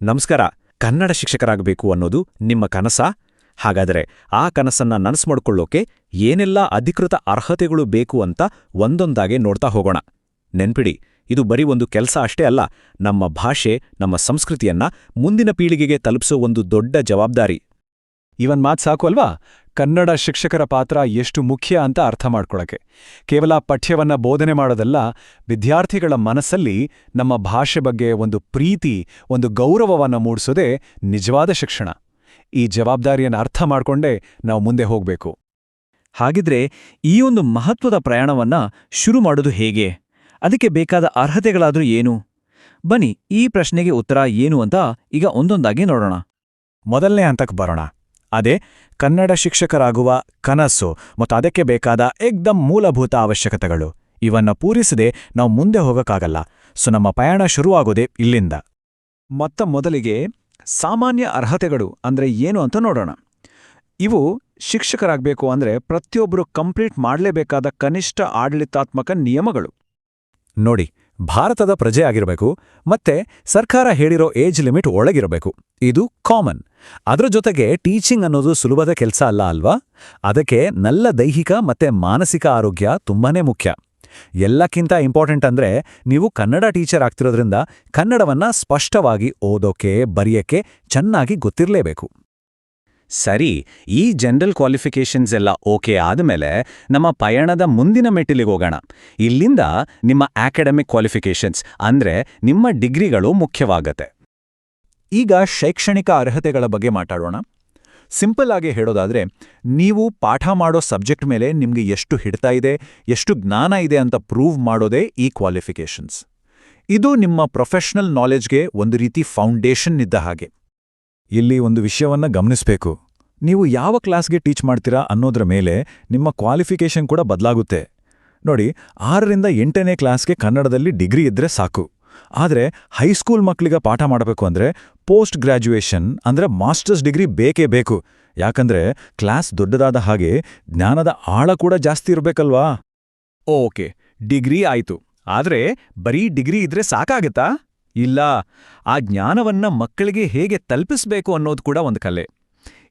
ನಮಸ್ಕಾರ. ಕನ್ನಡ ಶಿಕ್ಷಕರಾಗಬೇಕು ಅನ್ನೋದು ನಿಮ್ಮ ಕನಸಾ? ಹಾಗಾದರೆ ಆ ಕನಸನ್ನ ನನಸು ಮಾಡ್ಕೊಳ್ಳೋಕೆ ಏನೆಲ್ಲ ಅಧಿಕೃತ ಅರ್ಹತೆಗಳು ಬೇಕು ಅಂತ ಒಂದೊಂದಾಗೆ ನೋಡ್ತಾ ಹೋಗೋಣ. ನೆನ್ಪಿಡಿ, ಇದು ಬರೀ ಒಂದು ಕೆಲಸ ಅಷ್ಟೇ ಅಲ್ಲ, ನಮ್ಮ ಭಾಷೆ, ನಮ್ಮ ಸಂಸ್ಕೃತಿಯನ್ನ ಮುಂದಿನ ಪೀಳಿಗೆಗೆ ತಲುಪಿಸೋ ಒಂದು ದೊಡ್ಡ ಜವಾಬ್ದಾರಿ. ಇವನ್ ಮಾತ್ ಸಾಕು ಅಲ್ವಾ? ಕನ್ನಡ ಶಿಕ್ಷಕರ ಪಾತ್ರ ಎಷ್ಟು ಮುಖ್ಯ ಅಂತ ಅರ್ಥ ಮಾಡ್ಕೊಳಕೆ ಕೇವಲ ಪಠ್ಯವನ್ನ ಬೋಧನೆ ಮಾಡೋದಲ್ಲ, ವಿದ್ಯಾರ್ಥಿಗಳ ಮನಸ್ಸಲ್ಲಿ ನಮ್ಮ ಭಾಷೆ ಬಗ್ಗೆ ಒಂದು ಪ್ರೀತಿ, ಒಂದು ಗೌರವವನ್ನ ಮೂಡಿಸೋದೇ ನಿಜವಾದ ಶಿಕ್ಷಣ. ಈ ಜವಾಬ್ದಾರಿಯನ್ನು ಅರ್ಥ ಮಾಡಿಕೊಂಡೇ ನಾವು ಮುಂದೆ ಹೋಗಬೇಕು. ಹಾಗಿದ್ರೆ ಈ ಒಂದು ಮಹತ್ವದ ಪ್ರಯಾಣವನ್ನ ಶುರು ಮಾಡೋದು ಹೇಗೆ? ಅದಕ್ಕೆ ಬೇಕಾದ ಅರ್ಹತೆಗಳಾದರೂ ಏನು? ಬನ್ನಿ ಈ ಪ್ರಶ್ನೆಗೆ ಉತ್ತರ ಏನು ಅಂತ ಈಗ ಒಂದೊಂದಾಗಿ ನೋಡೋಣ. ಮೊದಲನೇ ಹಂತಕ್ಕೆ ಬರೋಣ. ಅದೇ ಕನ್ನಡ ಶಿಕ್ಷಕರಾಗುವ ಕನಸು ಮತ್ತು ಅದಕ್ಕೆ ಬೇಕಾದ ಏಕ್ದಮ್ ಮೂಲಭೂತ ಅವಶ್ಯಕತೆಗಳು. ಇವನ್ನ ಪೂರಿಸದೆ ನಾವು ಮುಂದೆ ಹೋಗಕ್ಕಾಗಲ್ಲ. ಸೊ, ನಮ್ಮ ಪಯಣ ಶುರುವಾಗೋದೆ ಇಲ್ಲಿಂದ. ಮತ್ತ ಮೊದಲಿಗೆ ಸಾಮಾನ್ಯ ಅರ್ಹತೆಗಳು ಅಂದ್ರೆ ಏನು ಅಂತ ನೋಡೋಣ. ಇವು ಶಿಕ್ಷಕರಾಗಬೇಕು ಅಂದ್ರೆ ಪ್ರತಿಯೊಬ್ಬರು ಕಂಪ್ಲೀಟ್ ಮಾಡಲೇಬೇಕಾದ ಕನಿಷ್ಠ ಆಡಳಿತಾತ್ಮಕ ನಿಯಮಗಳು. ನೋಡಿ ಭಾರತದ ಪ್ರಜೆ ಆಗಿರಬೇಕು, ಮತ್ತೆ ಸರ್ಕಾರ ಹೇಳಿರೋ ಏಜ್ ಲಿಮಿಟ್ ಒಳಗಿರಬೇಕು. ಇದು ಕಾಮನ್. ಅದರ ಜೊತೆಗೆ ಟೀಚಿಂಗ್ ಅನ್ನೋದು ಸುಲಭದ ಕೆಲಸ ಅಲ್ಲ ಅಲ್ವಾ? ಅದಕ್ಕೆ ನಲ್ಲ ದೈಹಿಕ ಮತ್ತೆ ಮಾನಸಿಕ ಆರೋಗ್ಯ ತುಂಬಾನೇ ಮುಖ್ಯ. ಎಲ್ಲಕ್ಕಿಂತ ಇಂಪಾರ್ಟೆಂಟ್ ಅಂದ್ರೆ ನೀವು ಕನ್ನಡ ಟೀಚರ್ ಆಗ್ತಿರೋದ್ರಿಂದ ಕನ್ನಡವನ್ನ ಸ್ಪಷ್ಟವಾಗಿ ಓದೋಕೆ, ಬರೆಯಕ್ಕೆ ಚೆನ್ನಾಗಿ ಗೊತ್ತಿರಲೇಬೇಕು. ಸರಿ, ಈ ಜನರಲ್ ಕ್ವಾಲಿಫಿಕೇಷನ್ಸ್ ಎಲ್ಲ ಓಕೆ ಆದಮೇಲೆ ನಮ್ಮ ಪಯಣದ ಮುಂದಿನ ಮೆಟ್ಟಿಲಿಗೆ ಹೋಗೋಣ. ಇಲ್ಲಿಂದ ನಿಮ್ಮ ಅಕಾಡೆಮಿಕ್ ಕ್ವಾಲಿಫಿಕೇಷನ್ಸ್ ಅಂದ್ರೆ ನಿಮ್ಮ ಡಿಗ್ರಿಗಳು ಮುಖ್ಯವಾಗತ್ತೆ. ಈಗ ಶೈಕ್ಷಣಿಕ ಅರ್ಹತೆಗಳ ಬಗ್ಗೆ ಮಾತಾಡೋಣ. ಸಿಂಪಲ್ ಆಗಿ ಹೇಳೋದಾದ್ರೆ, ನೀವು ಪಾಠ ಮಾಡೋ ಸಬ್ಜೆಕ್ಟ್ ಮೇಲೆ ನಿಮಗೆ ಎಷ್ಟು ಹಿಡ್ತಾ ಇದೆ, ಎಷ್ಟು ಜ್ಞಾನ ಇದೆ ಅಂತ ಪ್ರೂವ್ ಮಾಡೋದೇ ಈ ಕ್ವಾಲಿಫಿಕೇಷನ್ಸ್ ಇದು ನಿಮ್ಮ ಪ್ರೊಫೆಷನಲ್ ನಾಲೆಜ್ಗೆ ಒಂದು ರೀತಿ ಫೌಂಡೇಶನ್ ಇದ್ದ ಹಾಗೆ. ಇಲ್ಲಿ ಒಂದು ವಿಷಯವನ್ನು ಗಮನಿಸಬೇಕು. ನೀವು ಯಾವ ಕ್ಲಾಸ್ಗೆ ಟೀಚ್ ಮಾಡ್ತೀರಾ ಅನ್ನೋದ್ರ ಮೇಲೆ ನಿಮ್ಮ ಕ್ವಾಲಿಫಿಕೇಷನ್ ಕೂಡ ಬದಲಾಗುತ್ತೆ. ನೋಡಿ, ಆರರಿಂದ ಎಂಟನೇ ಕ್ಲಾಸ್ಗೆ ಕನ್ನಡದಲ್ಲಿ ಡಿಗ್ರಿ ಇದ್ರೆ ಸಾಕು. ಆದರೆ ಹೈಸ್ಕೂಲ್ ಮಕ್ಕಳಿಗೆ ಪಾಠ ಮಾಡಬೇಕು ಅಂದ್ರೆ ಪೋಸ್ಟ್ ಗ್ರ್ಯಾಜುಯೇಷನ್ ಅಂದ್ರೆ ಮಾಸ್ಟರ್ಸ್ ಡಿಗ್ರಿ ಬೇಕೇ ಬೇಕು. ಯಾಕಂದ್ರೆ ಕ್ಲಾಸ್ ದೊಡ್ಡದಾದ ಹಾಗೆ ಜ್ಞಾನದ ಆಳ ಕೂಡ ಜಾಸ್ತಿ ಇರಬೇಕಲ್ವಾ? ಓಕೆ, ಡಿಗ್ರಿ ಆಯ್ತು. ಆದ್ರೆ ಬರೀ ಡಿಗ್ರಿ ಇದ್ರೆ ಸಾಕಾಗತ್ತಾ? ಇಲ್ಲ, ಆ ಜ್ಞಾನವನ್ನ ಮಕ್ಕಳಿಗೆ ಹೇಗೆ ತಲುಪಿಸ್ಬೇಕು ಅನ್ನೋದು ಕೂಡ ಒಂದು ಕಲೆ.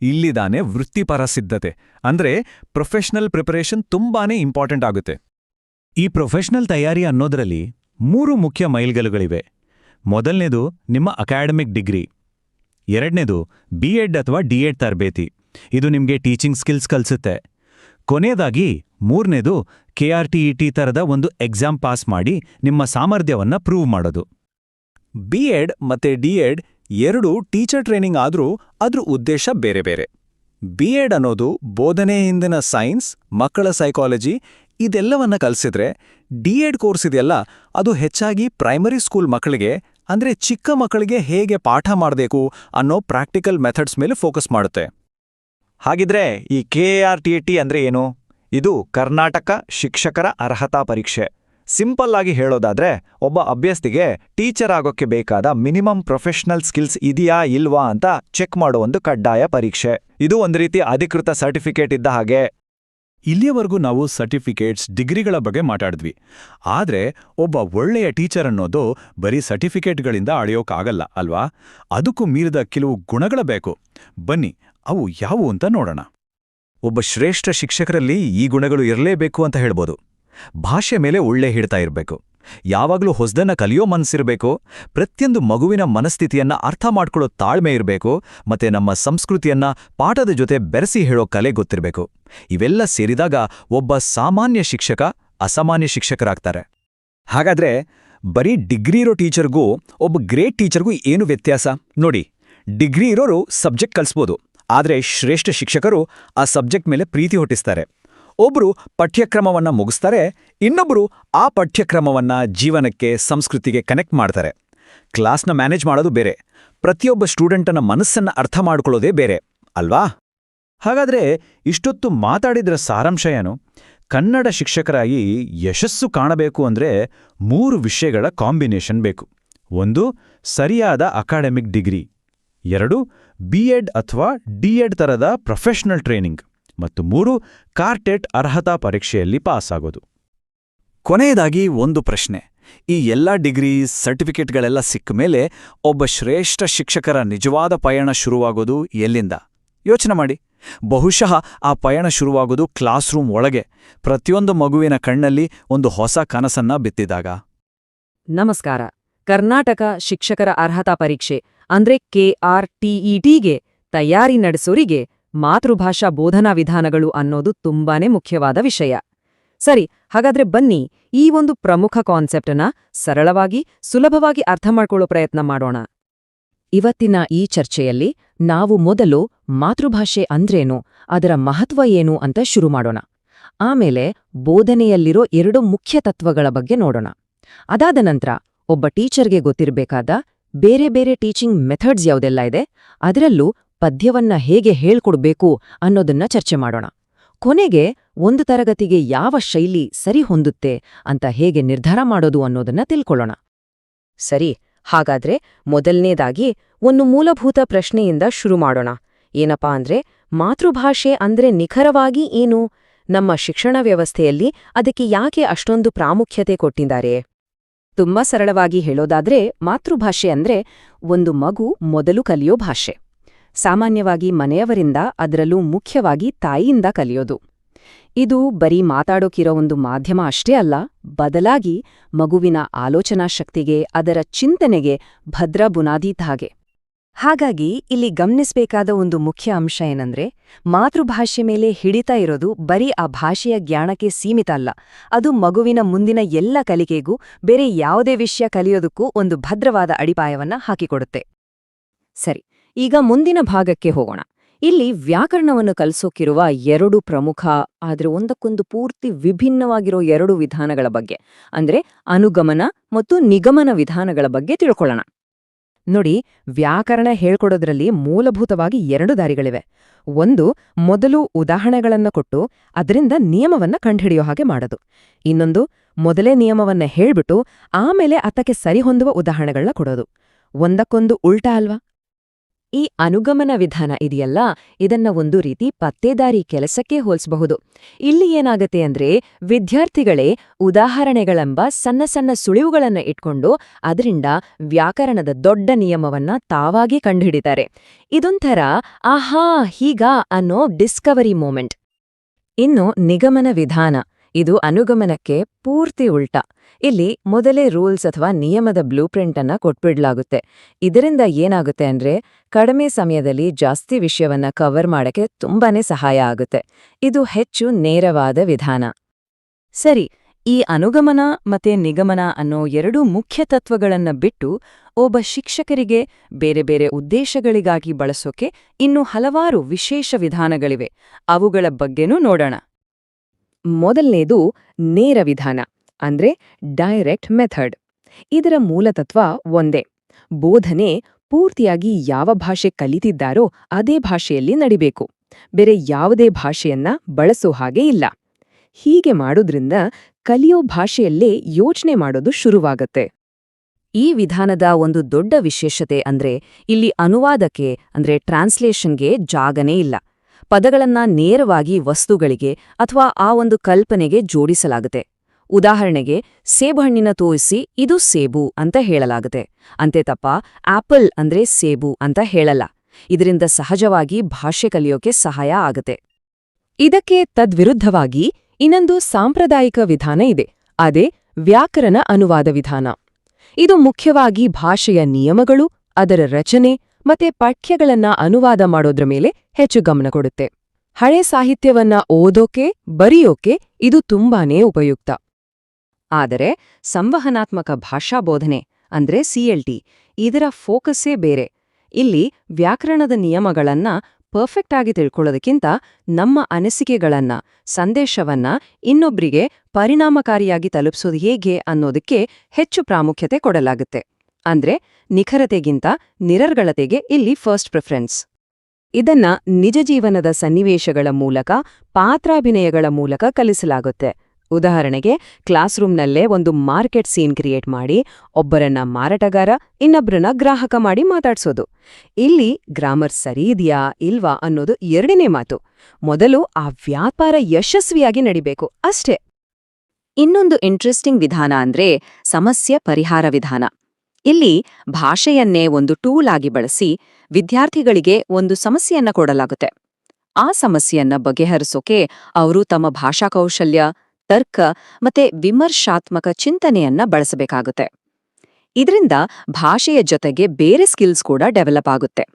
ಇಲ್ಲಿದಾನೆ ವೃತ್ತಿಪರ ಸಿದ್ಧತೆ. ಅಂದ್ರೆ ಪ್ರೊಫೆಷನಲ್ ಪ್ರಿಪರೇಷನ್ ತುಂಬಾನೇ ಇಂಪಾರ್ಟೆಂಟ್ ಆಗುತ್ತೆ. ಈ ಪ್ರೊಫೆಷನಲ್ ತಯಾರಿ ಅನ್ನೋದರಲ್ಲಿ ಮೂರು ಮುಖ್ಯ ಮೈಲ್ಗಲ್ಲುಗಳಿವೆ ಮೊದಲನೇದು ನಿಮ್ಮ ಅಕಾಡೆಮಿಕ್ ಡಿಗ್ರಿ ಎರಡನೇದು ಬಿ ಎಡ್ ಅಥವಾ ಡಿ ಎಡ್ ತರಬೇತಿ. ಇದು ನಿಮಗೆ ಟೀಚಿಂಗ್ ಸ್ಕಿಲ್ಸ್ ಕಲಿಸುತ್ತೆ. ಕೊನೆಯದಾಗಿ ಮೂರನೇದು K R T E T ಥರದ ಒಂದು ಎಕ್ಸಾಮ್ ಪಾಸ್ ಮಾಡಿ ನಿಮ್ಮ ಸಾಮರ್ಥ್ಯವನ್ನ ಪ್ರೂವ್ ಮಾಡೋದು. ಬಿ ಎಡ್ ಮತ್ತೆ ಡಿ ಎಡ್ ಎರಡು ಟೀಚರ್ ಟ್ರೈನಿಂಗ್ ಆದರೂ ಅದ್ರ ಉದ್ದೇಶ ಬೇರೆ ಬೇರೆ. ಬಿ ಎಡ್ ಅನ್ನೋದು ಬೋಧನೆ ಹಿಂದಿನ ಸೈನ್ಸ್, ಮಕ್ಕಳ ಸೈಕಾಲಜಿ ಇದೆಲ್ಲವನ್ನ ಕಲಿಸಿದ್ರೆ ಡಿ ಎಡ್ ಕೋರ್ಸ್ ಇದೆಯಲ್ಲ, ಅದು ಹೆಚ್ಚಾಗಿ ಪ್ರೈಮರಿ ಸ್ಕೂಲ್ ಮಕ್ಕಳಿಗೆ, ಅಂದ್ರೆ ಚಿಕ್ಕ ಮಕ್ಕಳಿಗೆ ಹೇಗೆ ಪಾಠ ಮಾಡಬೇಕು ಅನ್ನೋ ಪ್ರಾಕ್ಟಿಕಲ್ ಮೆಥಡ್ಸ್ ಮೇಲೆ ಫೋಕಸ್ ಮಾಡುತ್ತೆ. ಹಾಗಿದ್ರೆ ಈ ಕೆ ಆರ್ ಟಿ ಟಿ ಅಂದ್ರೆ ಏನು? ಇದು ಕರ್ನಾಟಕ ಶಿಕ್ಷಕರ ಅರ್ಹತಾ ಪರೀಕ್ಷೆ. ಸಿಂಪಲ್ ಆಗಿ ಹೇಳೋದಾದ್ರೆ ಒಬ್ಬ ಅಭ್ಯರ್ಥಿಗೆ ಟೀಚರ್ ಆಗೋಕ್ಕೆ ಬೇಕಾದ ಮಿನಿಮಮ್ ಪ್ರೊಫೆಷನಲ್ ಸ್ಕಿಲ್ಸ್ ಇದೆಯಾ ಇಲ್ವಾ ಅಂತ ಚೆಕ್ ಮಾಡೋ ಒಂದು ಕಡ್ಡಾಯ ಪರೀಕ್ಷೆ. ಇದು ಒಂದು ರೀತಿ ಅಧಿಕೃತ ಸರ್ಟಿಫಿಕೇಟ್ ಇದ್ದ ಹಾಗೆ. ಇಲ್ಲಿಯವರೆಗೂ ನಾವು ಸರ್ಟಿಫಿಕೇಟ್ಸ್ ಡಿಗ್ರಿಗಳ ಬಗ್ಗೆ ಮಾತಾಡಿದ್ವಿ. ಆದ್ರೆ ಒಬ್ಬ ಒಳ್ಳೆಯ ಟೀಚರ್ ಅನ್ನೋದು ಬರೀ ಸರ್ಟಿಫಿಕೇಟ್ಗಳಿಂದ ಅಳೆಯೋಕ್ಕಾಗಲ್ಲ ಅಲ್ವಾ? ಅದಕ್ಕೂ ಮೀರಿದ ಕೆಲವು ಗುಣಗಳ ಬೇಕು. ಬನ್ನಿ ಅವು ಯಾವುವು ಅಂತ ನೋಡೋಣ. ಒಬ್ಬ ಶ್ರೇಷ್ಠ ಶಿಕ್ಷಕರಲ್ಲಿ ಈ ಗುಣಗಳು ಇರಲೇಬೇಕು ಅಂತ ಹೇಳ್ಬೋದು. ಭಾಷೆ ಮೇಲೆ ಒಳ್ಳೆ ಹಿಡ್ತಾ ಇರಬೇಕು. ಯಾವಾಗಲೂ ಹೊಸದನ್ನ ಕಲಿಯೋ ಮನಸ್ಸಿರಬೇಕು ಪ್ರತಿಯೊಂದು ಮಗುವಿನ ಮನಸ್ಥಿತಿಯನ್ನ ಅರ್ಥ ಮಾಡ್ಕೊಳ್ಳೋ ತಾಳ್ಮೆ ಇರಬೇಕು, ಮತ್ತೆ ನಮ್ಮ ಸಂಸ್ಕೃತಿಯನ್ನ ಪಾಠದ ಜೊತೆ ಬೆರೆಸಿ ಹೇಳೋ ಕಲೆ ಗೊತ್ತಿರಬೇಕು. ಇವೆಲ್ಲ ಸೇರಿದಾಗ ಒಬ್ಬ ಸಾಮಾನ್ಯ ಶಿಕ್ಷಕ ಅಸಾಮಾನ್ಯ ಶಿಕ್ಷಕರಾಗ್ತಾರೆ. ಹಾಗಾದ್ರೆ ಬರೀ ಡಿಗ್ರಿ ಇರೋ ಟೀಚರ್ಗೂ ಒಬ್ಬ ಗ್ರೇಟ್ ಟೀಚರ್ಗೂ ಏನು ವ್ಯತ್ಯಾಸ? ನೋಡಿ, ಡಿಗ್ರಿ ಇರೋರು ಸಬ್ಜೆಕ್ಟ್ ಕಲಿಸ್ಬೋದು, ಆದರೆ ಶ್ರೇಷ್ಠ ಶಿಕ್ಷಕರು ಆ ಸಬ್ಜೆಕ್ಟ್ ಮೇಲೆ ಪ್ರೀತಿ ಹುಟ್ಟಿಸ್ತಾರೆ. ಒಬ್ರು ಪಠ್ಯಕ್ರಮವನ್ನ ಮುಗಿಸ್ತಾರೆ ಇನ್ನೊಬ್ಬರು ಆ ಪಠ್ಯಕ್ರಮವನ್ನ ಜೀವನಕ್ಕೆ, ಸಂಸ್ಕೃತಿಗೆ ಕನೆಕ್ಟ್ ಮಾಡ್ತಾರೆ. ಕ್ಲಾಸ್ನ ಮ್ಯಾನೇಜ್ ಮಾಡೋದು ಬೇರೆ. ಪ್ರತಿಯೊಬ್ಬ ಸ್ಟೂಡೆಂಟನ ಮನಸ್ಸನ್ನ ಅರ್ಥ ಮಾಡ್ಕೊಳ್ಳೋದೇ ಬೇರೆ, ಅಲ್ವಾ? ಹಾಗಾದ್ರೆ ಇಷ್ಟೊತ್ತು ಮಾತಾಡಿದ್ರ ಸಾರಾಂಶ ಏನು? ಕನ್ನಡ ಶಿಕ್ಷಕರಾಗಿ ಯಶಸ್ಸು ಕಾಣಬೇಕು ಅಂದ್ರೆ ಮೂರು ವಿಷಯಗಳ ಕಾಂಬಿನೇಷನ್ ಬೇಕು. ಒಂದು, ಸರಿಯಾದ ಅಕಾಡೆಮಿಕ್ ಡಿಗ್ರಿ ಎರಡು ಬಿ ಎಡ್ ಅಥವಾ ಡಿ ಎಡ್ ಥರದ ಪ್ರೊಫೆಷನಲ್ ಟ್ರೈನಿಂಗ್ ಮತ್ತು ಮೂರು, ಕಾರ್ಟೆಟ್ ಅರ್ಹತಾ ಪರೀಕ್ಷೆಯಲ್ಲಿ ಪಾಸ್ ಆಗೋದು ಕೊನೆಯದಾಗಿ ಒಂದು ಪ್ರಶ್ನೆ. ಈ ಎಲ್ಲ ಡಿಗ್ರಿ ಸರ್ಟಿಫಿಕೇಟ್ಗಳೆಲ್ಲ ಸಿಕ್ಕ ಮೇಲೆ ಒಬ್ಬ ಶ್ರೇಷ್ಠ ಶಿಕ್ಷಕರ ನಿಜವಾದ ಪಯಣ ಶುರುವಾಗೋದು ಎಲ್ಲಿಂದ? ಯೋಚನೆ ಮಾಡಿ. ಬಹುಶಃ ಆ ಪಯಣ ಶುರುವಾಗೋದು ಕ್ಲಾಸ್ ರೂಮ್ ಒಳಗೆ, ಪ್ರತಿಯೊಂದು ಮಗುವಿನ ಕಣ್ಣಲ್ಲಿ ಒಂದು ಹೊಸ ಕನಸನ್ನ ಬಿತ್ತಿದಾಗ. ನಮಸ್ಕಾರ. ಕರ್ನಾಟಕ ಶಿಕ್ಷಕರ ಅರ್ಹತಾ ಪರೀಕ್ಷೆ ಅಂದ್ರೆ ಕೆಆರ್ಟಿಇಟಿಗೆ ತಯಾರಿ ನಡೆಸೋರಿಗೆ ಮಾತೃಭಾಷಾ ಬೋಧನಾ ವಿಧಾನಗಳು ಅನ್ನೋದು ತುಂಬಾನೇ ಮುಖ್ಯವಾದ ವಿಷಯ. ಸರಿ, ಹಾಗಾದ್ರೆ ಬನ್ನಿ, ಈ ಒಂದು ಪ್ರಮುಖ ಕಾನ್ಸೆಪ್ಟನ್ನ ಸರಳವಾಗಿ, ಸುಲಭವಾಗಿ ಅರ್ಥ ಮಾಡ್ಕೊಳ್ಳೋ ಪ್ರಯತ್ನ ಮಾಡೋಣ. ಇವತ್ತಿನ ಈ ಚರ್ಚೆಯಲ್ಲಿ ನಾವು ಮೊದಲು ಮಾತೃಭಾಷೆ ಅಂದ್ರೇನು, ಅದರ ಮಹತ್ವ ಏನು ಅಂತ ಶುರು ಮಾಡೋಣ. ಆಮೇಲೆ ಬೋಧನೆಯಲ್ಲಿರೋ ಎರಡು ಮುಖ್ಯ ತತ್ವಗಳ ಬಗ್ಗೆ ನೋಡೋಣ. ಅದಾದ ನಂತರ ಒಬ್ಬ ಟೀಚರ್ಗೆ ಗೊತ್ತಿರಬೇಕಾದ ಬೇರೆ ಬೇರೆ ಟೀಚಿಂಗ್ ಮೆಥಡ್ಸ್ ಯಾವುದೆಲ್ಲ ಇದೆ, ಅದರಲ್ಲೂ ಪದ್ಯವನ್ನ ಹೇಗೆ ಹೇಳ್ಕೊಡ್ಬೇಕು ಅನ್ನೋದನ್ನ ಚರ್ಚೆ ಮಾಡೋಣ. ಕೊನೆಗೆ ಒಂದು ತರಗತಿಗೆ ಯಾವ ಶೈಲಿ ಸರಿ ಹೊಂದುತ್ತೆ ಅಂತ ಹೇಗೆ ನಿರ್ಧಾರ ಮಾಡೋದು ಅನ್ನೋದನ್ನ ತಿಳ್ಕೊಳ್ಳೋಣ. ಸರಿ, ಹಾಗಾದ್ರೆ ಮೊದಲನೇದಾಗಿ ಒಂದು ಮೂಲಭೂತ ಪ್ರಶ್ನೆಯಿಂದ ಶುರು ಮಾಡೋಣ. ಏನಪ್ಪಾ ಅಂದ್ರೆ, ಮಾತೃಭಾಷೆ ಅಂದ್ರೆ ನಿಖರವಾಗಿ ಏನು? ನಮ್ಮ ಶಿಕ್ಷಣ ವ್ಯವಸ್ಥೆಯಲ್ಲಿ ಅದಕ್ಕೆ ಯಾಕೆ ಅಷ್ಟೊಂದು ಪ್ರಾಮುಖ್ಯತೆ ಕೊಟ್ಟಿದ್ದಾರೆ? ತುಂಬಾ ಸರಳವಾಗಿ ಹೇಳೋದಾದ್ರೆ, ಮಾತೃಭಾಷೆ ಅಂದ್ರೆ ಒಂದು ಮಗು ಮೊದಲು ಕಲಿಯೋ ಭಾಷೆ. ಸಾಮಾನ್ಯವಾಗಿ ಮನೆಯವರಿಂದ, ಅದರಲ್ಲೂ ಮುಖ್ಯವಾಗಿ ತಾಯಿಯಿಂದ ಕಲಿಯೋದು. ಇದು ಬರೀ ಮಾತಾಡೋಕಿರೋ ಒಂದು ಮಾಧ್ಯಮ ಅಷ್ಟೇ ಅಲ್ಲ, ಬದಲಾಗಿ ಮಗುವಿನ ಆಲೋಚನಾ ಶಕ್ತಿಗೆ, ಅದರ ಚಿಂತನೆಗೆ ಭದ್ರ ಬುನಾದೀತ ಹಾಗೆ. ಹಾಗಾಗಿ ಇಲ್ಲಿ ಗಮನಿಸಬೇಕಾದ ಒಂದು ಮುಖ್ಯ ಅಂಶ ಏನಂದ್ರೆ, ಮಾತೃಭಾಷೆ ಮೇಲೆ ಹಿಡಿತಾ ಇರೋದು ಬರೀ ಆ ಭಾಷೆಯ ಜ್ಞಾನಕ್ಕೆ ಸೀಮಿತ ಅಲ್ಲ. ಅದು ಮಗುವಿನ ಮುಂದಿನ ಎಲ್ಲ ಕಲಿಕೆಗೂ, ಬೇರೆ ಯಾವುದೇ ವಿಷಯ ಕಲಿಯೋದಕ್ಕೂ ಒಂದು ಭದ್ರವಾದ ಅಡಿಪಾಯವನ್ನ ಹಾಕಿಕೊಡುತ್ತೆ. ಸರಿ ಈಗ ಮುಂದಿನ ಭಾಗಕ್ಕೆ ಹೋಗೋಣ. ಇಲ್ಲಿ ವ್ಯಾಕರಣವನ್ನು ಕಲಿಸೋಕಿರುವ ಎರಡು ಪ್ರಮುಖ, ಆದರೆ ಒಂದಕ್ಕೊಂದು ಪೂರ್ತಿ ವಿಭಿನ್ನವಾಗಿರೋ ಎರಡು ವಿಧಾನಗಳ ಬಗ್ಗೆ. ಅಂದ್ರೆ ಅನುಗಮನ ಮತ್ತು ನಿಗಮನ ವಿಧಾನಗಳ ಬಗ್ಗೆ ತಿಳ್ಕೊಳ್ಳೋಣ. ನೋಡಿ, ವ್ಯಾಕರಣ ಹೇಳ್ಕೊಡೋದ್ರಲ್ಲಿ ಮೂಲಭೂತವಾಗಿ ಎರಡು ದಾರಿಗಳಿವೆ. ಒಂದು, ಮೊದಲು ಉದಾಹರಣೆಗಳನ್ನು ಕೊಟ್ಟು ಅದರಿಂದ ನಿಯಮವನ್ನ ಕಂಡುಹಿಡಿಯೋ ಹಾಗೆ ಮಾಡೋದು. ಇನ್ನೊಂದು, ಮೊದಲೇ ನಿಯಮವನ್ನ ಹೇಳ್ಬಿಟ್ಟು ಆಮೇಲೆ ಅದಕ್ಕೆ ಸರಿಹೊಂದುವ ಉದಾಹರಣೆಗಳನ್ನ ಕೊಡೋದು. ಒಂದಕ್ಕೊಂದು ಉಲ್ಟಾ ಅಲ್ವಾ? ಈ ಅನುಗಮನ ವಿಧಾನ ಇದೆಯಲ್ಲ? ಇದನ್ನ ಒಂದು ರೀತಿ ಪತ್ತೇದಾರಿ ಕೆಲಸಕ್ಕೆ ಹೋಲಿಸಬಹುದು. ಇಲ್ಲಿ ಏನಾಗತ್ತೆ ಅಂದ್ರೆ, ವಿದ್ಯಾರ್ಥಿಗಳೇ ಉದಾಹರಣೆಗಳೆಂಬ ಸಣ್ಣ ಸಣ್ಣ ಸುಳಿವುಗಳನ್ನು ಇಟ್ಕೊಂಡು ಅದರಿಂದ ವ್ಯಾಕರಣದ ದೊಡ್ಡ ನಿಯಮವನ್ನ ತಾವಾಗಿ ಕಂಡುಹಿಡಿತಾರೆ. ಇದೊಂಥರ ಆಹಾ ಹೀಗಾ ಅನ್ನೋ ಡಿಸ್ಕವರಿ ಮೂಮೆಂಟ್. ಇನ್ನು ನಿಗಮನ ವಿಧಾನ. ಇದು ಅನುಗಮನಕ್ಕೆ ಪೂರ್ತಿ ಉಲ್ಟಾ. ಇಲ್ಲಿ ಮೊದಲೇ ರೂಲ್ಸ್ ಅಥವಾ ನಿಯಮದ ಬ್ಲೂ ಪ್ರಿಂಟ್ ಅನ್ನ ಕೊಟ್ಬಿಡ್ಲಾಗುತ್ತೆ. ಇದರಿಂದ ಏನಾಗುತ್ತೆ ಅಂದ್ರೆ, ಕಡಿಮೆ ಸಮಯದಲ್ಲಿ ಜಾಸ್ತಿ ವಿಷಯವನ್ನ ಕವರ್ ಮಾಡಕ್ಕೆ ತುಂಬಾನೇ ಸಹಾಯ ಆಗುತ್ತೆ. ಇದು ಹೆಚ್ಚು ನೇರವಾದ ವಿಧಾನ. ಸರಿ, ಈ ಅನುಗಮನ ಮತ್ತೆ ನಿಗಮನ ಅನ್ನೋ ಎರಡು ಮುಖ್ಯ ತತ್ವಗಳನ್ನ ಬಿಟ್ಟು ಒಬ್ಬ ಶಿಕ್ಷಕರಿಗೆ ಬೇರೆ ಬೇರೆ ಉದ್ದೇಶಗಳಿಗಾಗಿ ಬಳಸೋಕೆ ಇನ್ನು ಹಲವಾರು ವಿಶೇಷ ವಿಧಾನಗಳಿವೆ. ಅವುಗಳ ಬಗ್ಗೆನೂ ನೋಡೋಣ. ಮೊದಲನೇದು ನೇರ ವಿಧಾನ, ಅಂದ್ರೆ ಡೈರೆಕ್ಟ್ ಮೆಥಡ್ ಇದರ ಮೂಲತತ್ವ ಒಂದೇ. ಬೋಧನೆ ಪೂರ್ತಿಯಾಗಿ ಯಾವ ಭಾಷೆ ಕಲಿತಿದ್ದಾರೋ ಅದೇ ಭಾಷೆಯಲ್ಲಿ ನಡಿಬೇಕು. ಬೇರೆ ಯಾವುದೇ ಭಾಷೆಯನ್ನ ಬಳಸೋ ಹಾಗೆ ಇಲ್ಲ. ಹೀಗೆ ಮಾಡೋದ್ರಿಂದ ಕಲಿಯೋ ಭಾಷೆಯಲ್ಲೇ ಯೋಚನೆ ಮಾಡೋದು ಶುರುವಾಗತ್ತೆ. ಈ ವಿಧಾನದ ಒಂದು ದೊಡ್ಡ ವಿಶೇಷತೆ ಅಂದ್ರೆ ಇಲ್ಲಿ ಅನುವಾದಕ್ಕೆ, ಅಂದ್ರೆ ಟ್ರಾನ್ಸ್ಲೇಷನ್ಗೆ ಜಾಗನೇ ಇಲ್ಲ. ಪದಗಳನ್ನ ನೇರವಾಗಿ ವಸ್ತುಗಳಿಗೆ ಅಥವಾ ಆ ಒಂದು ಕಲ್ಪನೆಗೆ ಜೋಡಿಸಲಾಗುತ್ತೆ. ಉದಾಹರಣೆಗೆ ಸೇಬುಹಣ್ಣಿನ ತೋರಿಸಿ, ಇದು ಸೇಬು ಅಂತ ಹೇಳಲಾಗುತ್ತೆ. ಅಂತೆ ತಪ್ಪ, ಆಪಲ್ ಅಂದ್ರೆ ಸೇಬು ಅಂತ ಹೇಳಲ್ಲ. ಇದರಿಂದ ಸಹಜವಾಗಿ ಭಾಷೆ ಕಲಿಯೋಕೆ ಸಹಾಯ ಆಗತ್ತೆ. ಇದಕ್ಕೆ ತದ್ವಿರುದ್ಧವಾಗಿ ಇನ್ನೊಂದು ಸಾಂಪ್ರದಾಯಿಕ ವಿಧಾನ ಇದೆ. ಅದೇ ವ್ಯಾಕರಣ ಅನುವಾದ ವಿಧಾನ. ಇದು ಮುಖ್ಯವಾಗಿ ಭಾಷೆಯ ನಿಯಮಗಳು, ಅದರ ರಚನೆ ಮತ್ತೆ ಪಠ್ಯಗಳನ್ನ ಅನುವಾದ ಮಾಡೋದ್ರ ಮೇಲೆ ಹೆಚ್ಚು ಗಮನ ಕೊಡುತ್ತೆ. ಹಳೆ ಸಾಹಿತ್ಯವನ್ನ ಓದೋಕೆ, ಬರೆಯೋಕೆ ಇದು ತುಂಬಾನೇ ಉಪಯುಕ್ತ. ಆದರೆ ಸಂವಹನಾತ್ಮಕ ಭಾಷಾ ಬೋಧನೆ ಅಂದ್ರೆ ಸಿಎಲ್ಟಿ ಇದರ ಫೋಕಸ್ಸೇ ಬೇರೆ. ಇಲ್ಲಿ ವ್ಯಾಕರಣದ ನಿಯಮಗಳನ್ನ ಪರ್ಫೆಕ್ಟ್ ಆಗಿ ತಿಳ್ಕೊಳ್ಳೋದಕ್ಕಿಂತ ನಮ್ಮ ಅನಿಸಿಕೆಗಳನ್ನ, ಸಂದೇಶವನ್ನ ಇನ್ನೊಬ್ರಿಗೆ ಪರಿಣಾಮಕಾರಿಯಾಗಿ ತಲುಪಿಸೋದು ಹೇಗೆ ಅನ್ನೋದಕ್ಕೆ ಹೆಚ್ಚು ಪ್ರಾಮುಖ್ಯತೆ ಕೊಡಲಾಗುತ್ತೆ. ಅಂದ್ರೆ ನಿಖರತೆಗಿಂತ ನಿರರ್ಗಳತೆಗೆ ಇಲ್ಲಿ ಫಸ್ಟ್ ಪ್ರಿಫರೆನ್ಸ್ ಇದನ್ನ ನಿಜ ಜೀವನದ ಸನ್ನಿವೇಶಗಳ ಮೂಲಕ, ಪಾತ್ರಾಭಿನಯಗಳ ಮೂಲಕ ಕಲಿಸಲಾಗುತ್ತೆ. ಉದಾಹರಣೆಗೆ ಕ್ಲಾಸ್ ರೂಮ್ನಲ್ಲೇ ಒಂದು ಮಾರ್ಕೆಟ್ ಸೀನ್ ಕ್ರಿಯೇಟ್ ಮಾಡಿ, ಒಬ್ಬರನ್ನ ಮಾರಾಟಗಾರ ಇನ್ನೊಬ್ಬರನ್ನ ಗ್ರಾಹಕ ಮಾಡಿ ಮಾತಾಡ್ಸೋದು. ಇಲ್ಲಿ ಗ್ರಾಮರ್ ಸರಿ ಇದೆಯಾ, ಇಲ್ವಾ ಅನ್ನೋದು ಎರಡನೇ ಮಾತು. ಮೊದಲು ಆ ವ್ಯಾಪಾರ ಯಶಸ್ವಿಯಾಗಿ ನಡಿಬೇಕು, ಅಷ್ಟೇ. ಇನ್ನೊಂದು ಇಂಟ್ರೆಸ್ಟಿಂಗ್ ವಿಧಾನ ಅಂದ್ರೆ ಸಮಸ್ಯೆ ಪರಿಹಾರ ವಿಧಾನ. ಇಲ್ಲಿ ಭಾಷೆಯನ್ನೇ ಒಂದು ಟೂಲ್ ಆಗಿ ಬಳಸಿ ವಿದ್ಯಾರ್ಥಿಗಳಿಗೆ ಒಂದು ಸಮಸ್ಯೆಯನ್ನ ಕೊಡಲಾಗುತ್ತೆ. ಆ ಸಮಸ್ಯೆಯನ್ನ ಬಗೆಹರಿಸೋಕೆ ಅವರು ತಮ್ಮ ಭಾಷಾ ಕೌಶಲ್ಯ ತರ್ಕ ಮತ್ತೆ ವಿಮರ್ಶಾತ್ಮಕ ಚಿಂತನೆಯನ್ನ ಬಳಸಬೇಕಾಗುತ್ತೆ. ಇದರಿಂದ ಭಾಷೆಯ ಜೊತೆಗೆ ಬೇರೆ ಸ್ಕಿಲ್ಸ್ ಕೂಡ ಡೆವಲಪ್ ಆಗುತ್ತೆ.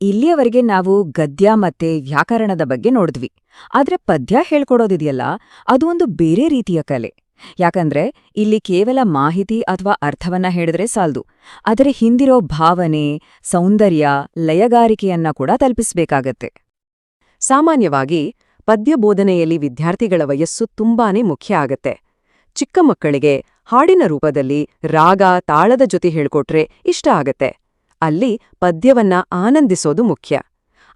ಇಲ್ಲಿಯವರೆಗೆ ನಾವು ಗದ್ಯ ಮತ್ತೆ ವ್ಯಾಕರಣದ ಬಗ್ಗೆ ನೋಡಿದ್ವಿ. ಆದ್ರೆ ಪದ್ಯ ಹೇಳ್ಕೊಡೋದಿದೆಯಲ್ಲ, ಅದು ಒಂದು ಬೇರೆ ರೀತಿಯ ಕಲೆ. ಯಾಕಂದ್ರೆ ಇಲ್ಲಿ ಕೇವಲ ಮಾಹಿತಿ ಅಥವಾ ಅರ್ಥವನ್ನ ಹೇಳಿದ್ರೆ ಸಾಲ್ದು. ಅದರ ಹಿಂದಿರೋ ಭಾವನೆ, ಸೌಂದರ್ಯ, ಲಯಗಾರಿಕೆಯನ್ನ ಕೂಡ ತಲುಪಿಸಬೇಕಾಗತ್ತೆ. ಸಾಮಾನ್ಯವಾಗಿ ಪದ್ಯ ಬೋಧನೆಯಲ್ಲಿ ವಿದ್ಯಾರ್ಥಿಗಳ ವಯಸ್ಸು ತುಂಬಾನೇ ಮುಖ್ಯ ಆಗತ್ತೆ. ಚಿಕ್ಕ ಮಕ್ಕಳಿಗೆ ಹಾಡಿನ ರೂಪದಲ್ಲಿ ರಾಗ, ತಾಳದ ಜೊತೆ ಹೇಳ್ಕೊಟ್ರೆ ಇಷ್ಟ ಆಗತ್ತೆ. ಅಲ್ಲಿ ಪದ್ಯವನ್ನ ಆನಂದಿಸೋದು ಮುಖ್ಯ.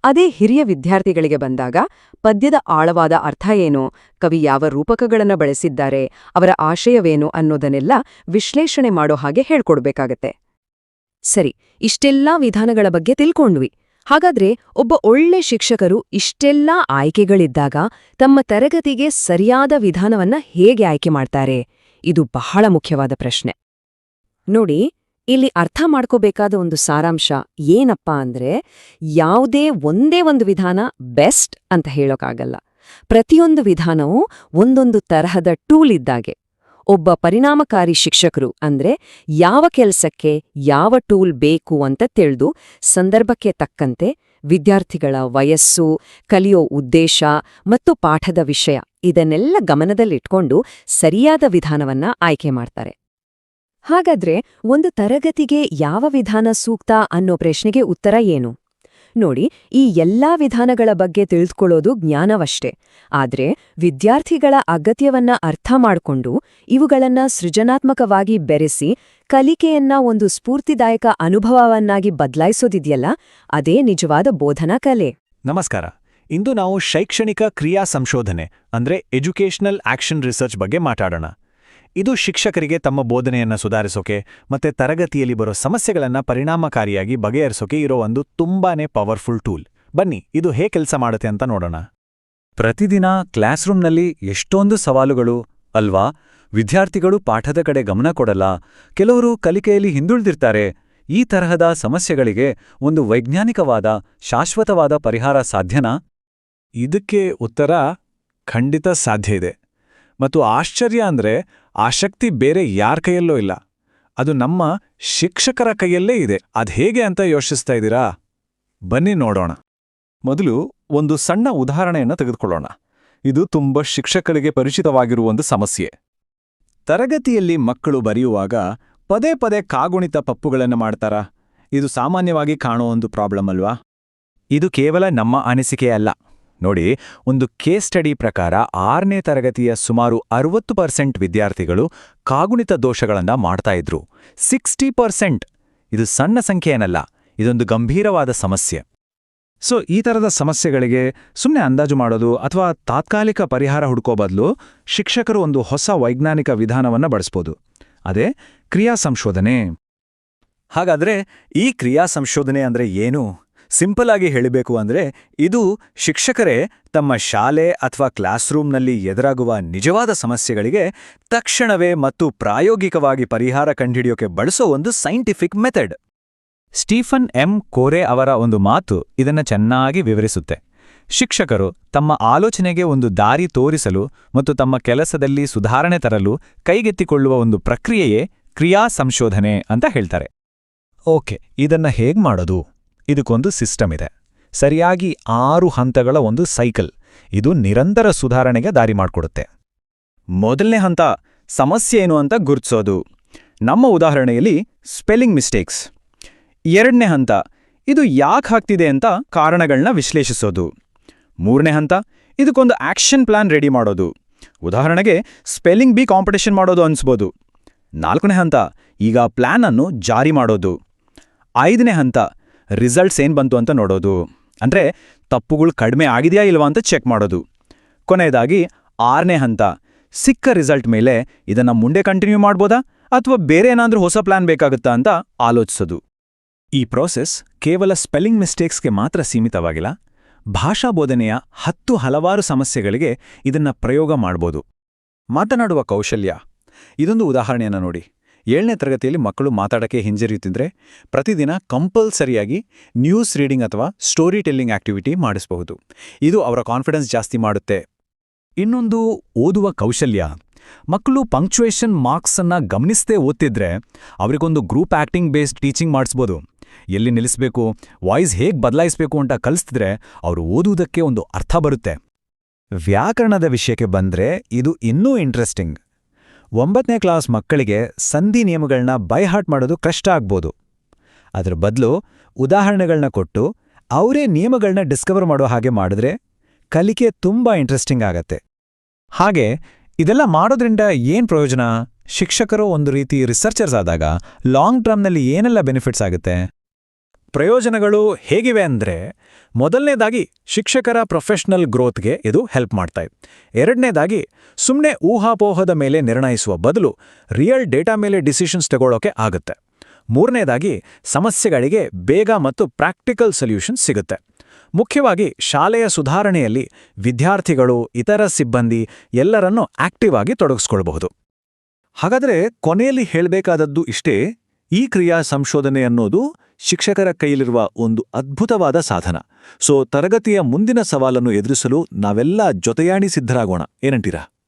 ಅದೇ ಹಿರಿಯ ವಿದ್ಯಾರ್ಥಿಗಳಿಗೆ ಬಂದಾಗ ಪದ್ಯದ ಆಳವಾದ ಅರ್ಥ ಏನು, ಕವಿ ಯಾವ ರೂಪಕಗಳನ್ನು ಬಳಸಿದ್ದಾರೆ, ಅವರ ಆಶಯವೇನು ಅನ್ನೋದನ್ನೆಲ್ಲ ವಿಶ್ಲೇಷಣೆ ಮಾಡೋ ಹಾಗೆ ಹೇಳ್ಕೊಡ್ಬೇಕಾಗತ್ತೆ. ಸರಿ, ಇಷ್ಟೆಲ್ಲಾ ವಿಧಾನಗಳ ಬಗ್ಗೆ ತಿಳ್ಕೊಂಡ್ವಿ. ಹಾಗಾದ್ರೆ ಒಬ್ಬ ಒಳ್ಳೆ ಶಿಕ್ಷಕರು ಇಷ್ಟೆಲ್ಲಾ ಆಯ್ಕೆಗಳಿದ್ದಾಗ ತಮ್ಮ ತರಗತಿಗೆ ಸರಿಯಾದ ವಿಧಾನವನ್ನ ಹೇಗೆ ಆಯ್ಕೆ ಮಾಡ್ತಾರೆ? ಇದು ಬಹಳ ಮುಖ್ಯವಾದ ಪ್ರಶ್ನೆ. ನೋಡಿ ಇಲ್ಲಿ ಅರ್ಥ ಮಾಡ್ಕೋಬೇಕಾದ ಒಂದು ಸಾರಾಂಶ ಏನಪ್ಪಾ ಅಂದ್ರೆ ಯಾವುದೇ ಒಂದೇ ಒಂದು ವಿಧಾನ ಬೆಸ್ಟ್ ಅಂತ ಹೇಳೋಕ್ಕಾಗಲ್ಲ ಪ್ರತಿಯೊಂದು ವಿಧಾನವೂ ಒಂದೊಂದು ತರಹದ ಟೂಲ್ ಇದ್ದಾಗೆ. ಒಬ್ಬ ಪರಿಣಾಮಕಾರಿ ಶಿಕ್ಷಕರು ಅಂದ್ರೆ ಯಾವ ಕೆಲಸಕ್ಕೆ ಯಾವ ಟೂಲ್ ಬೇಕು ಅಂತ ತಿಳಿದು ಸಂದರ್ಭಕ್ಕೆ ತಕ್ಕಂತೆ ವಿದ್ಯಾರ್ಥಿಗಳ ವಯಸ್ಸು, ಕಲಿಯೋ ಉದ್ದೇಶ ಮತ್ತು ಪಾಠದ ವಿಷಯ ಇದನ್ನೆಲ್ಲ ಗಮನದಲ್ಲಿಟ್ಕೊಂಡು ಸರಿಯಾದ ವಿಧಾನವನ್ನ ಆಯ್ಕೆ ಮಾಡ್ತಾರೆ. ಹಾಗಾದ್ರೆ ಒಂದು ತರಗತಿಗೆ ಯಾವ ವಿಧಾನ ಸೂಕ್ತ ಅನ್ನೋ ಪ್ರಶ್ನೆಗೆ ಉತ್ತರ ಏನು? ನೋಡಿ, ಈ ಎಲ್ಲಾ ವಿಧಾನಗಳ ಬಗ್ಗೆ ತಿಳಿದುಕೊಳ್ಳೋದು ಜ್ಞಾನವಷ್ಟೇ. ಆದ್ರೆ ವಿದ್ಯಾರ್ಥಿಗಳ ಅಗತ್ಯವನ್ನ ಅರ್ಥ ಮಾಡ್ಕೊಂಡು ಇವುಗಳನ್ನ ಸೃಜನಾತ್ಮಕವಾಗಿ ಬೆರೆಸಿ ಕಲಿಕೆಯನ್ನ ಒಂದು ಸ್ಫೂರ್ತಿದಾಯಕ ಅನುಭವವನ್ನಾಗಿ ಬದಲಾಯಿಸೋದಿದೆಯಲ್ಲ, ಅದೇ ನಿಜವಾದ ಬೋಧನಾ ಕಲೆ. ನಮಸ್ಕಾರ. ಇಂದು ನಾವು ಶೈಕ್ಷಣಿಕ ಕ್ರಿಯಾ ಸಂಶೋಧನೆ, ಅಂದ್ರೆ ಎಜುಕೇಷನಲ್ ಆಕ್ಷನ್ ರಿಸರ್ಚ್ ಬಗ್ಗೆ ಮಾತಾಡೋಣ. ಇದು ಶಿಕ್ಷಕರಿಗೆ ತಮ್ಮ ಬೋಧನೆಯನ್ನು ಸುಧಾರಿಸೋಕೆ ಮತ್ತೆ ತರಗತಿಯಲ್ಲಿ ಬರೋ ಸಮಸ್ಯೆಗಳನ್ನು ಪರಿಣಾಮಕಾರಿಯಾಗಿ ಬಗೆಹರಿಸೋಕೆ ಇರೋ ಒಂದು ತುಂಬಾನೇ ಪವರ್ಫುಲ್ ಟೂಲ್. ಬನ್ನಿ, ಇದು ಹೇಗೆ ಕೆಲಸ ಮಾಡುತ್ತೆ ಅಂತ ನೋಡೋಣ. ಪ್ರತಿದಿನ ಕ್ಲಾಸ್ ಕ್ಲಾಸ್ರೂಮ್ನಲ್ಲಿ ಎಷ್ಟೊಂದು ಸವಾಲುಗಳು, ಅಲ್ವಾ? ವಿದ್ಯಾರ್ಥಿಗಳು ಪಾಠದ ಕಡೆ ಗಮನ ಕೊಡಲ್ಲ. ಕೆಲವರು ಕಲಿಕೆಯಲ್ಲಿ ಹಿಂದುಳಿದಿರ್ತಾರೆ. ಈ ತರಹದ ಸಮಸ್ಯೆಗಳಿಗೆ ಒಂದು ವೈಜ್ಞಾನಿಕವಾದ, ಶಾಶ್ವತವಾದ ಪರಿಹಾರ ಸಾಧ್ಯನಾ? ಇದಕ್ಕೆ ಉತ್ತರ ಖಂಡಿತ ಸಾಧ್ಯ ಇದೆ. ಮತ್ತು ಆಶ್ಚರ್ಯ ಅಂದ್ರೆ ಆ ಶಕ್ತಿ ಬೇರೆ ಯಾರ ಕೈಯಲ್ಲೂ ಇಲ್ಲ. ಅದು ನಮ್ಮ ಶಿಕ್ಷಕರ ಕೈಯಲ್ಲೇ ಇದೆ. ಅದ್ಹೇಗೆ ಅಂತ ಯೋಚಿಸ್ತಾ ಇದ್ದೀರಾ? ಬನ್ನಿ ನೋಡೋಣ. ಮೊದಲು ಒಂದು ಸಣ್ಣ ಉದಾಹರಣೆಯನ್ನು ತೆಗೆದುಕೊಳ್ಳೋಣ. ಇದು ತುಂಬ ಶಿಕ್ಷಕರಿಗೆ ಪರಿಚಿತವಾಗಿರುವ ಒಂದು ಸಮಸ್ಯೆ. ತರಗತಿಯಲ್ಲಿ ಮಕ್ಕಳು ಬರೆಯುವಾಗ ಪದೇ ಪದೇ ಕಾಗುಣಿತ ಪಪ್ಪುಗಳನ್ನು ಮಾಡ್ತಾರ? ಇದು ಸಾಮಾನ್ಯವಾಗಿ ಕಾಣೋ ಒಂದು ಪ್ರಾಬ್ಲಮ್ ಅಲ್ವಾ? ಇದು ಕೇವಲ ನಮ್ಮ ಅನಿಸಿಕೆ ಅಲ್ಲ ನೋಡಿ, ಒಂದು ಕೇಸ್ ಸ್ಟಡಿ ಪ್ರಕಾರ ಆರನೇ ತರಗತಿಯ ಸುಮಾರು ಅರವತ್ತು ಪರ್ಸೆಂಟ್ ವಿದ್ಯಾರ್ಥಿಗಳು ಕಾಗುಣಿತ ದೋಷಗಳನ್ನ ಮಾಡ್ತಾ ಇದ್ರು. Sixty percent! ಇದು ಸಣ್ಣ ಸಂಖ್ಯೆ ಏನಲ್ಲ ಇದೊಂದು ಗಂಭೀರವಾದ ಸಮಸ್ಯೆ. ಸೊ, ಈ ಥರದ ಸಮಸ್ಯೆಗಳಿಗೆ ಸುಮ್ಮನೆ ಅಂದಾಜು ಮಾಡೋದು ಅಥವಾ ತಾತ್ಕಾಲಿಕ ಪರಿಹಾರ ಹುಡುಕೋ ಬದಲು ಶಿಕ್ಷಕರು ಒಂದು ಹೊಸ ವೈಜ್ಞಾನಿಕ ವಿಧಾನವನ್ನ ಬಳಸ್ಬೋದು. ಅದೇ ಕ್ರಿಯಾ ಸಂಶೋಧನೆ ಹಾಗಾದ್ರೆ ಈ ಕ್ರಿಯಾ ಸಂಶೋಧನೆ ಅಂದ್ರೆ ಏನು? ಸಿಂಪಲ್ ಆಗಿ ಹೇಳಬೇಕು ಅಂದ್ರೆ ಇದು ಶಿಕ್ಷಕರೇ ತಮ್ಮ ಶಾಲೆ ಅಥವಾ ಕ್ಲಾಸ್ರೂಮ್ನಲ್ಲಿ ಎದುರಾಗುವ ನಿಜವಾದ ಸಮಸ್ಯೆಗಳಿಗೆ ತಕ್ಷಣವೇ ಮತ್ತು ಪ್ರಾಯೋಗಿಕವಾಗಿ ಪರಿಹಾರ ಕಂಡುಹಿಡಿಯೋಕೆ ಬಳಸೋ ಒಂದು scientific method Stephen M. Covey ಅವರ ಒಂದು ಮಾತು ಇದನ್ನ ಚೆನ್ನಾಗಿ ವಿವರಿಸುತ್ತೆ. ಶಿಕ್ಷಕರು ತಮ್ಮ ಆಲೋಚನೆಗೆ ಒಂದು ದಾರಿ ತೋರಿಸಲು ಮತ್ತು ತಮ್ಮ ಕೆಲಸದಲ್ಲಿ ಸುಧಾರಣೆ ತರಲು ಕೈಗೆತ್ತಿಕೊಳ್ಳುವ ಒಂದು ಪ್ರಕ್ರಿಯೆಯೇ ಕ್ರಿಯಾ ಸಂಶೋಧನೆ ಅಂತ ಹೇಳ್ತಾರೆ. ಓಕೆ, ಇದನ್ನ ಹೇಗ್ ಮಾಡೋದು? ಇದಕ್ಕೊಂದು ಸಿಸ್ಟಮ್ ಇದೆ. ಸರಿಯಾಗಿ ಆರು ಹಂತಗಳ ಒಂದು ಸೈಕಲ್ ಇದು ನಿರಂತರ ಸುಧಾರಣೆಗೆ ದಾರಿ ಮಾಡಿಕೊಡುತ್ತೆ. ಮೊದಲನೇ ಹಂತ ಸಮಸ್ಯೆ ಏನು ಅಂತ ಗುರುತಿಸೋದು. ನಮ್ಮ ಉದಾಹರಣೆಯಲ್ಲಿ ಸ್ಪೆಲ್ಲಿಂಗ್ ಮಿಸ್ಟೇಕ್ಸ್. ಎರಡನೇ ಹಂತ ಇದು ಯಾಕೆ ಆಗ್ತಿದೆ ಅಂತ ಕಾರಣಗಳನ್ನ ವಿಶ್ಲೇಷಿಸೋದು. ಮೂರನೇ ಹಂತ ಇದಕ್ಕೊಂದು ಆಕ್ಷನ್ ಪ್ಲಾನ್ ರೆಡಿ ಮಾಡೋದು. ಉದಾಹರಣೆಗೆ ಸ್ಪೆಲ್ಲಿಂಗ್ ಬಿ ಕಾಂಪಿಟೇಷನ್ ಮಾಡೋದು ಅನಿಸ್ಬೋದು. ನಾಲ್ಕನೇ ಹಂತ ಈಗ ಪ್ಲಾನ್ ಅನ್ನು ಜಾರಿ ಮಾಡೋದು. ಐದನೇ ಹಂತ ರಿಸಲ್ಟ್ಸ್ ಏನ್ ಬಂತು ಅಂತ ನೋಡೋದು. ಅಂದ್ರೆ ತಪ್ಪುಗಳು ಕಡಿಮೆ ಆಗಿದೆಯಾ ಇಲ್ವಾ ಅಂತ ಚೆಕ್ ಮಾಡೋದು. ಕೊನೆಯದಾಗಿ ಆರನೇ ಹಂತ, ಸಿಕ್ಕ ರಿಸಲ್ಟ್ ಮೇಲೆ ಇದನ್ನ ಮುಂದೆ ಕಂಟಿನ್ಯೂ ಮಾಡ್ಬೋದಾ? ಅಥವಾ ಬೇರೆ ಏನಾದರೂ ಹೊಸ ಪ್ಲಾನ್ ಬೇಕಾಗುತ್ತಾ ಅಂತ ಆಲೋಚಿಸೋದು. ಈ ಪ್ರೋಸೆಸ್ ಕೇವಲ ಸ್ಪೆಲ್ಲಿಂಗ್ ಮಿಸ್ಟೇಕ್ಸ್ಗೆ ಮಾತ್ರ ಸೀಮಿತವಾಗಿಲ್ಲ. ಭಾಷಾ ಬೋಧನೆಯ ಹತ್ತು ಹಲವಾರು ಸಮಸ್ಯೆಗಳಿಗೆ ಇದನ್ನ ಪ್ರಯೋಗ ಮಾಡ್ಬೋದು. ಮಾತನಾಡುವ ಕೌಶಲ್ಯ. ಇದೊಂದು ಉದಾಹರಣೆಯನ್ನು ನೋಡಿ. ಏಳನೇ ತರಗತಿಯಲ್ಲಿ ಮಕ್ಕಳು ಮಾತಾಡಕ್ಕೆ ಹಿಂಜರಿಯುತ್ತಿದ್ರೆ ಪ್ರತಿದಿನ ಕಂಪಲ್ಸರಿಯಾಗಿ ನ್ಯೂಸ್ ರೀಡಿಂಗ್ ಅಥವಾ ಸ್ಟೋರಿ ಟೆಲ್ಲಿಂಗ್ ಆಕ್ಟಿವಿಟಿ ಮಾಡಿಸಬಹುದು. ಇದು ಅವರ ಕಾನ್ಫಿಡೆನ್ಸ್ ಜಾಸ್ತಿ ಮಾಡುತ್ತೆ. ಇನ್ನೊಂದು, ಓದುವ ಕೌಶಲ್ಯ. ಮಕ್ಕಳು ಪಂಕ್ಚುಯೇಷನ್ ಮಾರ್ಕ್ಸನ್ನು ಗಮನಿಸದೇ ಓದ್ತಿದ್ರೆ ಅವರಿಗೊಂದು ಗ್ರೂಪ್ ಆಕ್ಟಿಂಗ್ ಬೇಸ್ಡ್ ಟೀಚಿಂಗ್ ಮಾಡಿಸ್ಬೋದು. ಎಲ್ಲಿ ನಿಲ್ಲಿಸಬೇಕು, ವಾಯ್ಸ್ ಹೇಗೆ ಬದಲಾಯಿಸಬೇಕು ಅಂತ ಕಲಿಸ್ತಿದ್ರೆ ಅವರು ಓದುವುದಕ್ಕೆ ಒಂದು ಅರ್ಥ ಬರುತ್ತೆ. ವ್ಯಾಕರಣದ ವಿಷಯಕ್ಕೆ ಬಂದ್ರೆ ಇದು ಇನ್ನೂ ಇಂಟ್ರೆಸ್ಟಿಂಗ್. ಒಂಬತ್ತನೇ ಕ್ಲಾಸ್ ಮಕ್ಕಳಿಗೆ ಸಂಧಿ ನಿಯಮಗಳನ್ನ ಬೈಹಾಟ್ ಮಾಡೋದು ಕಷ್ಟ ಆಗ್ಬೋದು. ಅದರ ಬದಲು ಉದಾಹರಣೆಗಳನ್ನ ಕೊಟ್ಟು ಅವರೇ ನಿಯಮಗಳನ್ನ ಡಿಸ್ಕವರ್ ಮಾಡೋ ಹಾಗೆ ಮಾಡಿದ್ರೆ ಕಲಿಕೆ ತುಂಬಾ ಇಂಟ್ರೆಸ್ಟಿಂಗ್ ಆಗತ್ತೆ. ಹಾಗೆ ಇದೆಲ್ಲ ಮಾಡೋದ್ರಿಂದ ಏನ್ ಪ್ರಯೋಜನ? ಶಿಕ್ಷಕರು ಒಂದು ರೀತಿ ರಿಸರ್ಚರ್ಸ್ ಆದಾಗ ಲಾಂಗ್ ಟರ್ಮ್ನಲ್ಲಿ ಏನೆಲ್ಲ ಬೆನಿಫಿಟ್ಸ್ ಆಗುತ್ತೆ? ಪ್ರಯೋಜನಗಳು ಹೇಗಿವೆ ಅಂದ್ರೆ ಮೊದಲನೇದಾಗಿ ಶಿಕ್ಷಕರ ಪ್ರೊಫೆಷನಲ್ ಗ್ರೋತ್ಗೆ ಇದು ಹೆಲ್ಪ್ ಮಾಡ್ತಾ ಇದೆ ಎರಡನೇದಾಗಿ ಸುಮ್ಮನೆ ಊಹಾಪೋಹದ ಮೇಲೆ ನಿರ್ಣಯಿಸುವ ಬದಲು ರಿಯಲ್ ಡೇಟಾ ಮೇಲೆ ಡಿಸಿಷನ್ಸ್ ತಗೊಳ್ಳೋಕೆ ಆಗುತ್ತೆ. ಮೂರನೇದಾಗಿ ಸಮಸ್ಯೆಗಳಿಗೆ ಬೇಗ ಮತ್ತು ಪ್ರಾಕ್ಟಿಕಲ್ ಸೊಲ್ಯೂಷನ್ ಸಿಗುತ್ತೆ. ಮುಖ್ಯವಾಗಿ ಶಾಲೆಯ ಸುಧಾರಣೆಯಲ್ಲಿ ವಿದ್ಯಾರ್ಥಿಗಳು, ಇತರ ಸಿಬ್ಬಂದಿ ಎಲ್ಲರನ್ನೂ ಆಕ್ಟಿವ್ ಆಗಿ ತೊಡಗಿಸ್ಕೊಳ್ಬಹುದು. ಹಾಗಾದರೆ ಕೊನೆಯಲ್ಲಿ ಹೇಳಬೇಕಾದದ್ದು ಇಷ್ಟೇ ಈ ಕ್ರಿಯಾ ಸಂಶೋಧನೆ ಅನ್ನೋದು ಶಿಕ್ಷಕರ ಕೈಯಲ್ಲಿರುವ ಒಂದು ಅದ್ಭುತವಾದ ಸಾಧನ. ಸೋ ತರಗತಿಯ ಮುಂದಿನ ಸವಾಲನ್ನು ಎದುರಿಸಲು ನಾವೆಲ್ಲ ಜೊತೆಯಾಣಿ ಸಿದ್ಧರಾಗೋಣ. ಏನಂತೀರಾ?